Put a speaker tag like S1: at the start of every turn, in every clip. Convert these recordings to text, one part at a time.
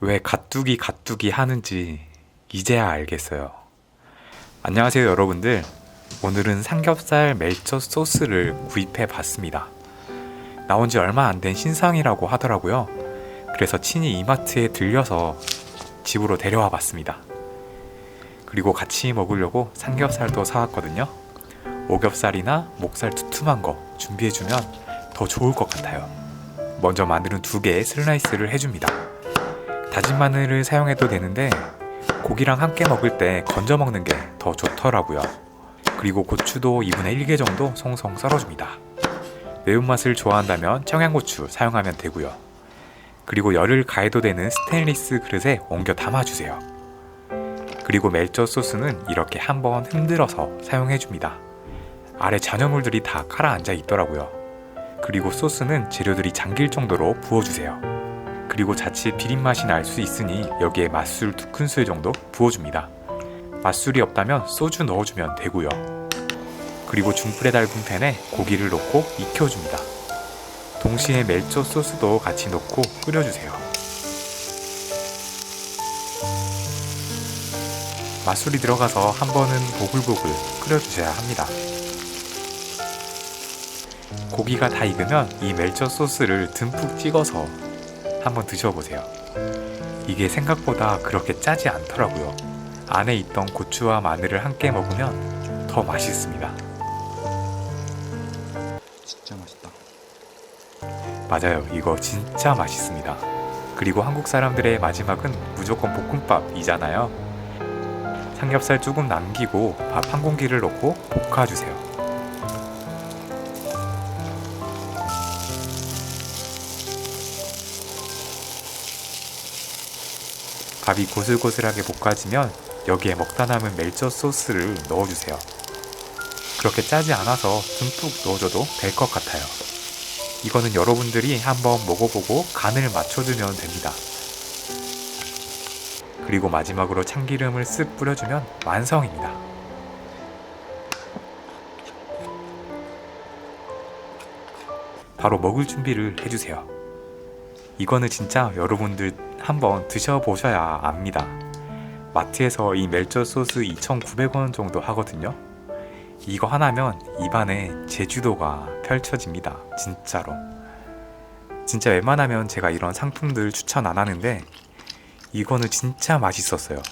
S1: 왜 가뚜기 가뚜기 하는지 이제야 알겠어요. 안녕하세요 여러분들. 오늘은 삼겹살 멜젓 소스를 구입해 봤습니다. 나온 지 얼마 안 된 신상이라고 하더라고요. 그래서 친히 이마트에 들려서 집으로 데려와 봤습니다. 그리고 같이 먹으려고 삼겹살도 사왔거든요. 오겹살이나 목살 두툼한 거 준비해주면 더 좋을 것 같아요. 먼저 마늘은 두 개의 슬라이스를 해줍니다. 다진 마늘을 사용해도 되는데 고기랑 함께 먹을 때 건져 먹는 게 더 좋더라고요. 그리고 고추도 2분의 1개 정도 송송 썰어줍니다. 매운맛을 좋아한다면 청양고추 사용하면 되고요. 그리고 열을 가해도 되는 스테인리스 그릇에 옮겨 담아주세요. 그리고 멜젓 소스는 이렇게 한번 흔들어서 사용해줍니다. 아래 잔여물들이 다 가라앉아 있더라고요. 그리고 소스는 재료들이 잠길 정도로 부어주세요. 그리고 자칫 비린맛이 날 수 있으니 여기에 맛술 두 큰술 정도 부어줍니다. 맛술이 없다면 소주 넣어주면 되고요. 그리고 중불에 달군 팬에 고기를 넣고 익혀줍니다. 동시에 멜젓 소스도 같이 넣고 끓여주세요. 맛술이 들어가서 한 번은 보글보글 끓여주셔야 합니다. 고기가 다 익으면 이 멜젓 소스를 듬뿍 찍어서 한번 드셔보세요. 이게 생각보다 그렇게 짜지 않더라고요. 안에 있던 고추와 마늘을 함께 먹으면 더 맛있습니다.
S2: 진짜 맛있다.
S1: 맞아요. 이거 진짜 맛있습니다. 그리고 한국 사람들의 마지막은 무조건 볶음밥이잖아요. 삼겹살 조금 남기고 밥 한 공기를 넣고 볶아주세요. 밥이 고슬고슬하게 볶아지면 여기에 먹다 남은 멜젓 소스를 넣어주세요. 그렇게 짜지 않아서 듬뿍 넣어줘도 될 것 같아요. 이거는 여러분들이 한번 먹어보고 간을 맞춰주면 됩니다. 그리고 마지막으로 참기름을 쓱 뿌려주면 완성입니다. 바로 먹을 준비를 해주세요. 이거는 진짜 여러분들 한번 드셔보셔야 압니다. 마트에서 이 멜젓 소스 2,900원 정도 하거든요. 이거 하나면 입안에 제주도가 펼쳐집니다. 진짜로. 진짜 웬만하면 제가 이런 상품들 추천 안 하는데 이거는 진짜 맛있었어요.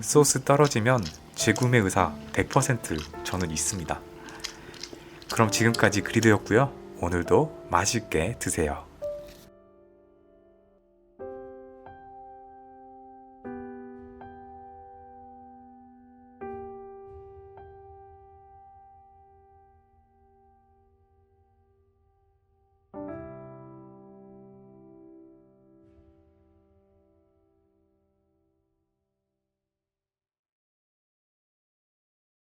S1: 소스 떨어지면 재구매 의사 100% 저는 있습니다. 그럼 지금까지 그리드였고요. 오늘도 맛있게 드세요.